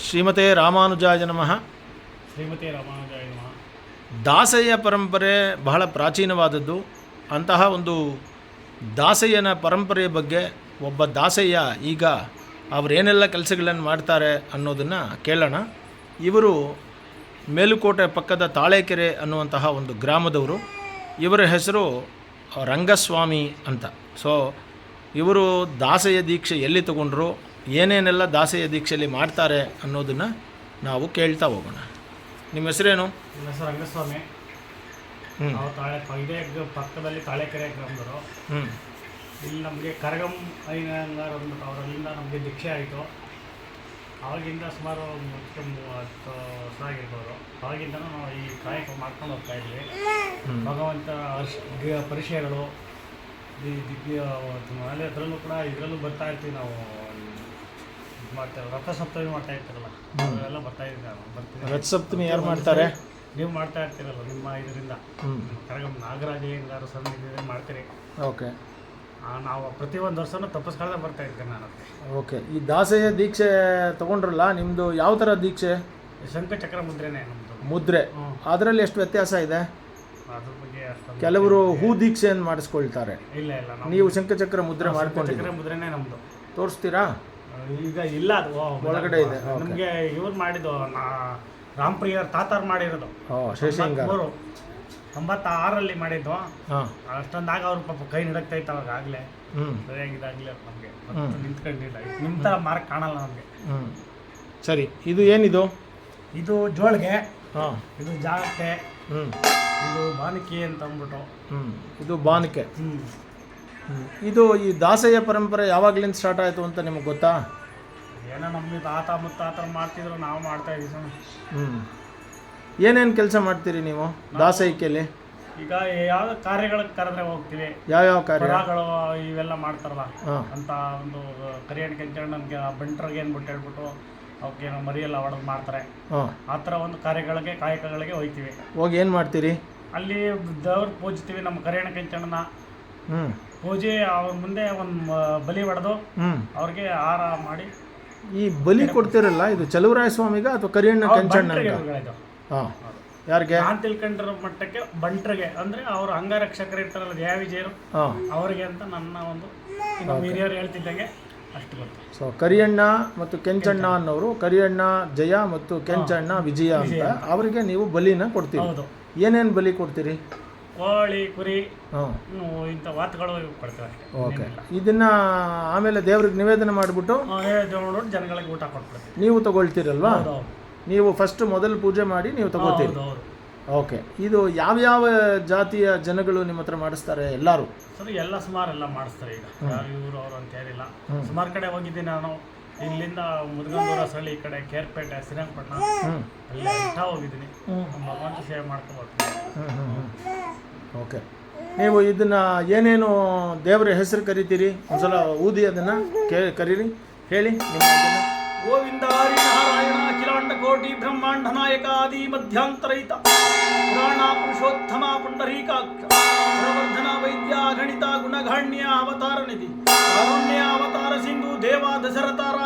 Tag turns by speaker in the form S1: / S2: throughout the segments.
S1: ಶ್ರೀಮತೆ ರಾಮಾನುಜಾಯ ನಮಃ.
S2: ಶ್ರೀಮತೆ ರಾಮಾನುಜಾಯ ನಮಃ.
S1: ದಾಸಯ್ಯ ಪರಂಪರೆ ಬಹಳ ಪ್ರಾಚೀನವಾದದ್ದು. ಅಂತಹ ಒಂದು ದಾಸಯ್ಯನ ಪರಂಪರೆಯ ಬಗ್ಗೆ ಒಬ್ಬ ದಾಸಯ್ಯ ಈಗ ಅವರೇನೆಲ್ಲ ಕೆಲಸಗಳನ್ನು ಮಾಡ್ತಾರೆ ಅನ್ನೋದನ್ನು ಕೇಳೋಣ. ಇವರು ಮೇಲುಕೋಟೆ ಪಕ್ಕದ ತಾಳೆಕೆರೆ ಅನ್ನುವಂತಹ ಒಂದು ಗ್ರಾಮದವರು. ಇವರ ಹೆಸರು ರಂಗಸ್ವಾಮಿ ಅಂತ. ಸೊ ಇವರು ದಾಸಯ್ಯ ದೀಕ್ಷೆ ಎಲ್ಲಿ ತಗೊಂಡ್ರು? ಏನೇನೆಲ್ಲ ದಾಸಯ್ಯ ದೀಕ್ಷೆಯಲ್ಲಿ ಮಾಡ್ತಾರೆ ಅನ್ನೋದನ್ನು ನಾವು ಕೇಳ್ತಾ ಹೋಗೋಣ. ನಿಮ್ಮ ಹೆಸರೇನು?
S2: ನಿಮ್ಮ ಹೆಸರು ರಂಗಸ್ವಾಮಿ.
S1: ಹ್ಞೂ
S2: ನಾವು ತಾಳೆ ಇದೇ ಗ- ಪಕ್ಕದಲ್ಲಿ ತಾಳೆಕೆರೆ ಗ್ರಾಮದವರು.
S1: ಹ್ಞೂ
S2: ಇಲ್ಲಿ ನಮಗೆ ಕರಗಂ ಐನಂಗಾರ್ ಅಂದ್ಬಿಟ್ಟು ಅವರಲ್ಲಿಂದ ನಮಗೆ ದೀಕ್ಷೆ ಆಯಿತು. ಆವಾಗಿಂದ ಸುಮಾರು ಒಂದು ಮೂವತ್ತು ವರ್ಷ ಆಗಿರ್ಬೋದು. ಆವಾಗಿಂದನೂ ನಾವು ಈ ಕಾಯಕ ಮಾಡ್ಕೊಂಡು ಹೋಗ್ತಾ ಇದ್ವಿ. ಭಗವಂತ ಅರ್ಶ್- ಗಿ- ಪರಿಚಯಗಳು ದಿ- ದಿವ್ಯ ಅದರಲ್ಲೂ ಕೂಡ ಇದರಲ್ಲೂ ಬರ್ತಾ ಇರ್ತೀವಿ ನಾವು. ಇದ್ ಮಾಡ್ತೇವೆ ರಥ ಮಾಡ್ತಾ ಇರ್ತಾರಲ್ಲ ಅವೆಲ್ಲ ಬರ್ತಾ ಇದ್ದೀವಿ ನಾವು ಬರ್ತೀವಿ
S1: ರಥಸಪ್ತಮಿ ಯಾರು ಮಾಡ್ತಾರೆ?
S2: ನೀವು ಮಾಡ್ತಾ ಇರ್ತೀರಲ್ಲ ನಿಮ್ಮ ಇದರಿಂದ.
S1: ಕರಗಮ್
S2: ಕರಗಂ ನಾಗರಾಜ ಏನಾರು ಸನ್ನಿಧಿ ಮಾಡ್ತೀರಿ.
S1: ಓಕೆ.
S2: ನಾವು ನಾವು ಒಂದು ವರ್ಷನೂ ತಪ್ಪಿಸ್ಕೊಳ್ದೆ ಬರ್ತಾ ಇರ್ತೇನೆ ನಾನು
S1: ಓಕೆ. ಈ ದಾಸಯ್ಯ ದೀಕ್ಷೆ ತಗೊಂಡ್ರಲ್ಲ ನಿಮ್ಮದು ಯಾವ ಥರ ದೀಕ್ಷೆ?
S2: ಶಂಕಚಕ್ರ ಮುದ್ರೆನೇ ನಮ್ಮದು
S1: ಮುದ್ರೆ. ಅದರಲ್ಲಿ ಎಷ್ಟು ವ್ಯತ್ಯಾಸ ಇದೆ?
S2: ಅದ್ರ ಬಗ್ಗೆ ಅಷ್ಟೊಂದು
S1: ಕೆಲವರು ಹೂ ದೀಕ್ಷೆಯನ್ನು ಮಾಡಿಸ್ಕೊಳ್ತಾರೆ.
S2: ಇಲ್ಲ ಇಲ್ಲ ನಾವು
S1: ನೀವು ಶಂಕಚಕ್ರ ಮುದ್ರೆ ಮಾಡ್ಕೊಂಡಿದ್ದೀರಿ.
S2: ಚಕ್ರ ಮುದ್ರೆನೇ ನಮ್ಮದು
S1: ತೋರಿಸ್ತೀರಾ?
S2: ಈಗ ಇಲ್ಲ ಅದು.
S1: ಒಳಗಡೆ ಇದೆ.
S2: ನಮಗೆ ಇವ್ರು ಮಾಡಿದ್ದು ನಾ ರಾಮ್ಪ್ರಿಯರ್ ತಾತಾರ್ ಮಾಡಿರೋದು.
S1: ತೊಂಬತ್ತಾರಲ್ಲಿ
S2: ಮೂರು ತೊಂಬತ್ತಾರರಲ್ಲಿ ಮಾಡಿದ್ದು. ಅಷ್ಟೊಂದಾಗ ಅವ್ರ ಪಾಪ ಕೈ ನಡಕ್ತಾ ಇತ್ತು ಅವಾಗ ಆಗಲೇ. ಸರಿಯಾಗಿದಾಗ್ಲೇ ನಮ್ಗೆ. ನಿಂತ್ಕೊಂಡಿಲ್ಲ. ನಿಮ್ಮ ಥರ ಮಾರ್ಕ್ ಕಾಣಲ್ಲ ನಮಗೆ.
S1: ಸರಿ ಇದು ಏನಿದು?
S2: ಇದು ಜೋಳಿಗೆ.
S1: ಹಾಂ.
S2: ಇದು ಜಾಗಕ್ಕೆ. ಇದು ಬಾನಿಕೆ ಅಂತ ಅಂದ್ಬಿಟ್ಟು.
S1: ಇದು ಬಾನಿಕೆ
S2: ಹ್ಞೂ
S1: ಇದು ಈ ದಾಸಯ್ಯ ಪರಂಪರೆ ಯಾವಾಗ್ಲಿಂದ ಸ್ಟಾರ್ಟ್ ಆಯಿತು ಅಂತ ನಿಮಗೆ ಗೊತ್ತಾ?
S2: ಏನೋ ನಮಗೆ ತಾತ ಮುತ್ತಾತ ಮಾಡ್ತಿದ್ರು ನಾವು ಮಾಡ್ತಾ ಇದೀವಿ ಸರ್.
S1: ಹ್ಞೂ ಏನೇನು ಕೆಲಸ ಮಾಡ್ತೀರಿ ನೀವು ದಾಸೈಕ್ಯಲ್ಲಿ
S2: ಈಗ ಯಾವ ಕಾರ್ಯಗಳಿಗೆ ಕರೆದ್ರೆ ಹೋಗ್ತೀವಿ?
S1: ಯಾವ್ಯಾವ ಕಾರ್ಯಗಳು
S2: ಹೊರಗಳು ಇವೆಲ್ಲ ಮಾಡ್ತಾರಲ್ಲ ಅಂತ ಒಂದು ಕರಿಯಣಿಕೆ ನಮಗೆ ಬಂಟ್ರಿಗೆ ಅಂದ್ಬಿಟ್ಟು ಹೇಳ್ಬಿಟ್ಟು ಅವಕ್ಕೇನೋ ಮರಿಯೆಲ್ಲ ಹೊಡೆದು ಮಾಡ್ತಾರೆ. ಆ ಥರ ಒಂದು ಕಾರ್ಯಗಳಿಗೆ ಕಾಯಕಗಳಿಗೆ ಹೋಗ್ತೀವಿ.
S1: ಹೋಗಿ ಏನು ಮಾಡ್ತೀರಿ?
S2: ಅಲ್ಲಿ ದೇವ್ರ ಪೂಜಿಸ್ತೀವಿ ನಮ್ಮ ಕರಿಯಾಣ ಕೆಂಚಣ್ಣನ. ಪೂಜೆ ಅವ್ರ ಮುಂದೆ ಒಂದು ಬಲಿ ಹೊಡೆದು ಅವ್ರಿಗೆ ಹಾರ ಮಾಡಿ
S1: ಈ ಬಲಿ ಕೊಡ್ತಿರಲ್ಲ ಇದು ಚಲುವರಾಯ ಸ್ವಾಮಿಗ ಅಥವಾ ಕರಿಯಣ್ಣ ಕಂಚಣ್ಣ. ಹಾಂ. ಯಾರಿಗೆ?
S2: ನಾನು ತಿಳ್ಕೊಂಡಿರೋ ಮಟ್ಟಕ್ಕೆ ಬಂಟ್ರಿಗೆ. ಅಂದ್ರೆ ಅವ್ರ ಅಂಗರಕ್ಷಕರು ಇರ್ತಾರಲ್ಲ
S1: ಜಯವಿಜಯರು
S2: ಅವರಿಗೆ ಅಂತ ನನ್ನ ಒಂದು ಹಿರಿಯರು ಹೇಳ್ತಿದ್ದಂಗೆ ಅಷ್ಟು ಗೊತ್ತು.
S1: ಸೊ ಕರಿಯಣ್ಣ ಮತ್ತು ಕೆಂಚಣ್ಣ ಅನ್ನೋರು ಕರಿಯಣ್ಣ ಜಯ ಮತ್ತು ಕೆಂಚಣ್ಣ ವಿಜಯ ಅಂತ ಅವರಿಗೆ ನೀವು ಬಲಿನ ಕೊಡ್ತೀರಿ. ಏನೇನು ಬಲಿ ಕೊಡ್ತೀರಿ?
S2: ಕೋಳಿ ಕುರಿ
S1: ಹಾಂ.
S2: ಇನ್ನು ಇಂಥ ವಾತುಗಳು ಕೊಡ್ತೇವೆ. ಅಷ್ಟೇ
S1: ಓಕೆ ಇದನ್ನ ಆಮೇಲೆ ದೇವ್ರಿಗೆ ನಿವೇದನೆ ಮಾಡಿಬಿಟ್ಟು
S2: ನೋಡಿ ಜನಗಳಿಗೆ ಊಟ ಕೊಟ್ಬಿಡ್ತೀವಿ.
S1: ನೀವು ತಗೊಳ್ತೀರಲ್ವಾ?
S2: ಹೌದು ಹೌದು.
S1: ನೀವು ಫಸ್ಟ್ ಮೊದಲು ಪೂಜೆ ಮಾಡಿ ನೀವು ತಗೋತೀರಿ
S2: ಹೌದು ಹೌದು.
S1: ಓಕೆ. ಇದು ಯಾವ್ಯಾವ ಜಾತಿಯ ಜನಗಳು ನಿಮ್ಮ ಹತ್ರ ಮಾಡಿಸ್ತಾರೆ ಎಲ್ಲರೂ?
S2: ಸರಿ ಎಲ್ಲ ಸುಮಾರು ಎಲ್ಲ ಮಾಡಿಸ್ತಾರೆ ಈಗ. ಯಾರು ಇವರು ಅವರು ಅಂತ ಹೇಳಿಲ್ಲ ಸುಮಾರು ಕಡೆ ಹೋಗಿದ್ದೀನಿ ನಾನು. ಇಲ್ಲಿಂದ ಮುದ್ಗಂದೂರ ಸಳಿ ಈ ಕಡೆ ಕೇರ್ಪೇಟೆ ಶ್ರೀರಂಗಪಟ್ಟಣ
S1: ಹ್ಞೂ
S2: ಎಲ್ಲ ಇಷ್ಟ ಹೋಗಿದ್ದೀನಿ. ನಮ್ಮ ಭಗವಂತ ಸೇವೆ ಮಾಡ್ಕೊಂಡು
S1: ಓಕೆ ನೀವು ಇದನ್ನ ಏನೇನು ದೇವರ ಹೆಸರು ಕರಿತೀರಿ? ಒಂದ್ಸಲ ಊದಿ ಅದನ್ನು ಕೇ ಕರೀರಿ. ಹೇಳಿ ನಿಮ್ಮ.
S2: ಗೋವಿಂದ ಹರಿ ನಾರಾಯಣ ಅಖಿಲಾಂಡ ಕೋಟಿ ಬ್ರಹ್ಮಾಂಡ ನಾಯಕ ಆದಿ ಮಧ್ಯಾಂತರಹಿತ ಪುರಾಣ ಪುರುಷೋತ್ತಮ ಪುಂಡರೀಕಾಕ್ಷ. ಪ್ರವರ್ಧನ ವೈದ್ಯ ಗಣಿತ ಗುಣಗಾಣ್ಯ ಅವತಾರ ನಿಧಿ. ಕಾರುಣ್ಯ ಅವತಾರ ಸಿಂಧು ದೇವ ದಶರಥ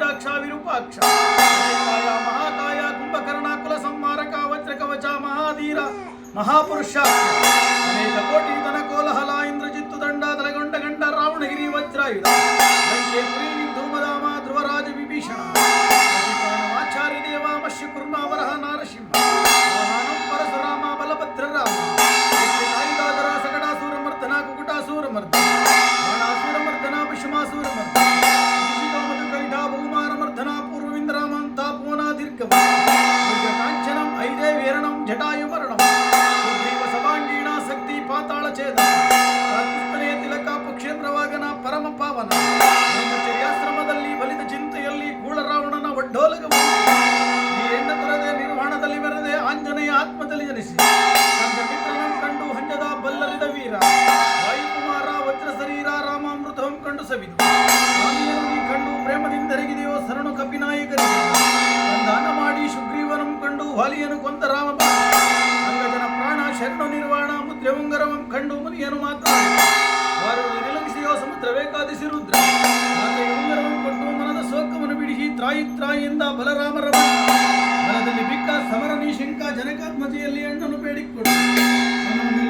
S2: ತುಂಬಿರಾಕ್ಷ ವಿರೂಪಾಕ್ಷ ಕಾಯ ಮಹಾಕಾಯ ಕುಂಭಕರ್ಣ ಕುಲ ಸಂಹಾರಕ ವಜ್ರ ಕವಚ ಮಹಾಧೀರ ಮಹಾಪುರುಷ ಅನೇಕ ಕೋಟಿ ದನ ಕೋಲಹಲ ಇಂದ್ರಜಿತ್ತು ದಂಡ ತಲೆಗೊಂಡ ಗಂಡ ರಾವಣಗಿರಿ ವಜ್ರಾಯುಧ. ಮಾನಸವಿದು ಕಂಡು ಪ್ರೇಮದಿಂದ ಎರಗಿದೆಯೋ ಸರಣು ಕಪಿನಾಯಕರಿಗೆ ದಾನ ಮಾಡಿ ಸುಗ್ರೀವನಂ ಕಂಡು ಹಾಲಿಯನು ಕೊಂತ ರಾಮ ಅಂಗಜನ ಪ್ರಾಣ ಶರಣು ನಿರ್ವಾಣ ಮುದ್ರೆ ಉಂಗರವಂ ಕಂಡು ಮುನಿಯನು ಮಾತ್ರ. ವಾರು ನಿಲಂಗಿಸಿಯೋ ಸಮುದ್ರ ಬೇಕಾದಿಸಿ ರುದ್ರ. ಉಂಗರವಂ ಕೊಟ್ಟು ಮನದ ಶೋಕವನ್ನು ಬಿಡಿಸಿ ತ್ರಾಯಿ ತ್ರಾಯಿಯಿಂದ ಬಲರಾಮರ ಮನದಲ್ಲಿ ಬಿಕ್ಕ ಸಮರನಿ ಶಂಕ ಜನಕಾತ್ಮಜೆಯಲ್ಲಿ ಅಣ್ಣನು ಬೇಡಿಕೊಡು.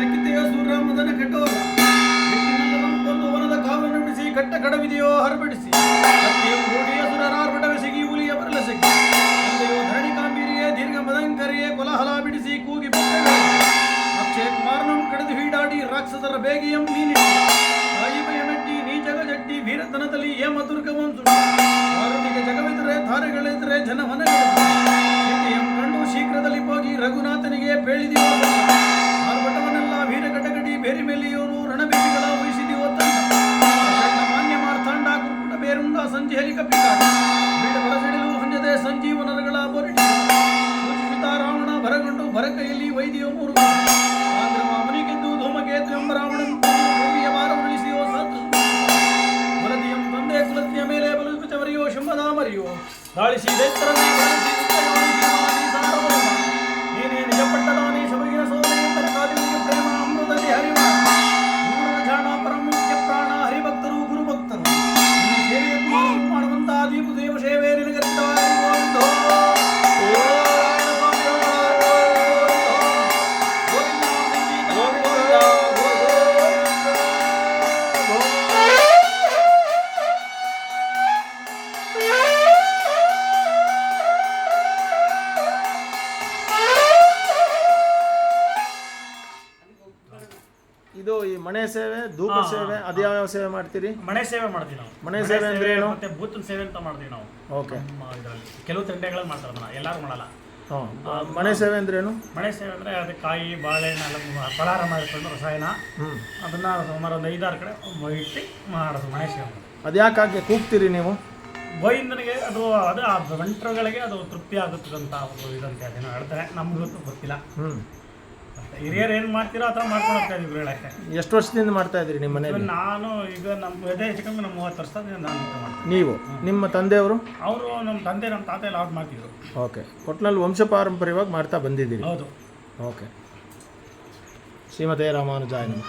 S2: ಲೆಕ್ಕಿತೆಯೋ ಸೂರ್ಯ ಮದನ ಬಿಡಿಸಿ ಕಟ್ಟ ಕಡವಿದೆಯೋ ಹರಬಿಡಿಸಿ ಕತ್ತಿಯು ರೂಢಿಯ ಸುರರಾರ್ಭಟವೆಸಗಿ ಹುಲಿಯ ಬರಲಸಗಿ ಧರಣಿ ಕಾಂಬೀರಿಯೇ, ದೀರ್ಘ ಮದಂಕರಿಯೇ, ಕೊಲಹಲ ಬಿಡಿಸಿ ಕೂಗಿ ಅಕ್ಷಯ ಕುಮಾರನಂ ಕಡಿದು ಹೀಡಾಡಿ ರಾಕ್ಷಸರ ಬೇಗಿಯಂ ನೀನಿ ತಾಯಿ ಭಯ ಮೆಟ್ಟಿ ನೀ ಜಗ ಜಟ್ಟಿ ವೀರತನದಲ್ಲಿ ಏಮ ದುರ್ಗವಂ ಭಾರತಿಗೆ ಜಗವಿದ್ರೆ ಧಾರೆಗಳೆದುರೆ ಜನ ಸೀತೆಯಂ ಕಂಡು ಶೀಘ್ರದಲ್ಲಿ ಹೋಗಿ ರಘುನಾಥನಿಗೆ ಬೇಳಿದಿಯೋ ಆರ್ಭಟವನ್ನೆಲ್ಲ ವೀರ ಗಟಗಡಿ ಬೇರಿ ಮೇಲೆಯೋರು ರಣಬೇದಿಗಳ ವಹಿಸಿದಿಯೋ ತಂಡ. ಸಂಜೆಯಲ್ಲಿ ಕಪ್ಪಿಕಾಟ ಬೀಡ ಬರಸಿಡಲು ಹೊಂಜದೆ ಸಂಜೀವನರಗಳ ಬೊರಡಿ. ಸೂಚಿಸಿತ ರಾವಣ ಭರಗೊಂಡು ಭರಕೈಯಲ್ಲಿ ವೈದ್ಯ ಮೂರು ಮಾಮನಿಗೆದ್ದು ಮುನಿಗೆದ್ದು ಧೂಮಕೇತು ಎಂಬ ರಾವಣನ್ ಭೂಮಿಯ ಭಾರ ಉಳಿಸಿಯೋ ಸತ್ತು ವರದಿಯಂ ತಂದೆ ಮೇಲೆ ಬಲುಕುಚವರಿಯೋ ಶಂಭದ ಮರಿಯೋ ದಾಳಿಸಿ ದೈತ್ರನೇ
S1: ಮನೆ ಸೇವೆ ಧೂಪ ಸೇವೆ
S3: ಅದು
S1: ಅದ್ಯಾವ ಸೇವೆ ಮಾಡ್ತೀರಿ?
S3: ಮನೆ ಸೇವೆ ಮಾಡ್ತೀವಿ ನಾವು.
S1: ಮನೆ ಸೇವೆ ಅಂದ್ರೆ ಏನು?
S3: ಮತ್ತೆ ಭೂತನ ಸೇವೆ ಅಂತ ಮಾಡ್ತೀವಿ ನಾವು.
S1: ಓಕೆ.
S3: ಇದರಲ್ಲಿ ಕೆಲವು ತಂಡೆಗಳಲ್ಲಿ ಮಾಡ್ತಾರೆ ಅದನ್ನ ಎಲ್ಲರೂ ಮಾಡಲ್ಲ.
S1: ಮನೆ ಸೇವೆ ಅಂದ್ರೆ ಏನು?
S3: ಮನೆ ಸೇವೆ ಅಂದ್ರೆ ಅದು ಕಾಯಿ ಬಾಳೆಹಣ್ಣು ಎಲ್ಲ ಫಲಾರ ಮಾಡಿಕೊಂಡು ರಸಾಯನ. ಅದನ್ನ ಸುಮಾರು ಒಂದು ಐದಾರು ಕಡೆ ಇಟ್ಟು ಮಾಡೋದು ಮನೆ ಸೇವೆ.
S1: ಅದ್ಯಾಕೆ ಕೂಗ್ತೀರಿ ನೀವು?
S3: ಬೈಂದನಿಗೆ ಅದು ಅದು ಆ ಬಂಟರುಗಳಿಗೆ ಅದು ತೃಪ್ತಿ ಆಗುತ್ತದಂತ ಒಂದು ಇದಂತೆ ಅದನ್ನು ಹೇಳ್ತಾರೆ ನಮ್ಗಂತೂ ಗೊತ್ತಿಲ್ಲ.
S1: ಹ್ಞೂ
S3: ಹಿರಿಯರು ಏನು ಮಾಡ್ತೀರೋ ಆ ಥರ ಮಾಡ್ಕೊಂಡು ಹೋಗ್ತಾ ಇದೀವಿ ಹೇಳಕ್ಕೆ
S1: ಎಷ್ಟು ವರ್ಷದಿಂದ ಮಾಡ್ತಾ ಇದ್ರಿ ನಿಮ್ಮ ಮನೆಯಲ್ಲಿ
S3: ನಾನು ಈಗ ನಮ್ಮ ಎದೆ ಹೆಚ್ಚು ಕಮ್ಮಿ ನಮ್ಮ ಮೂವತ್ತು ವರ್ಷದಿಂದ ನಾನು ಇದು ಮಾಡ್ತೀನಿ.
S1: ನೀವು? ನಿಮ್ಮ ತಂದೆಯವರು?
S3: ಅವರು ನಮ್ಮ ತಂದೆ ನಮ್ಮ ತಾತ ಎಲ್ಲ ಅವ್ರು ಮಾಡ್ತಿದ್ರು.
S1: ಓಕೆ. ಒಟ್ಟಿನಲ್ಲಿ ವಂಶ ಪಾರಂಪರ್ಯವಾಗಿ ಮಾಡ್ತಾ ಬಂದಿದ್ದೀರಿ.
S3: ಹೌದು.
S1: ಓಕೆ. ಶ್ರೀಮತೆ ರಾಮಾನುಜಾಯ ನಮಃ.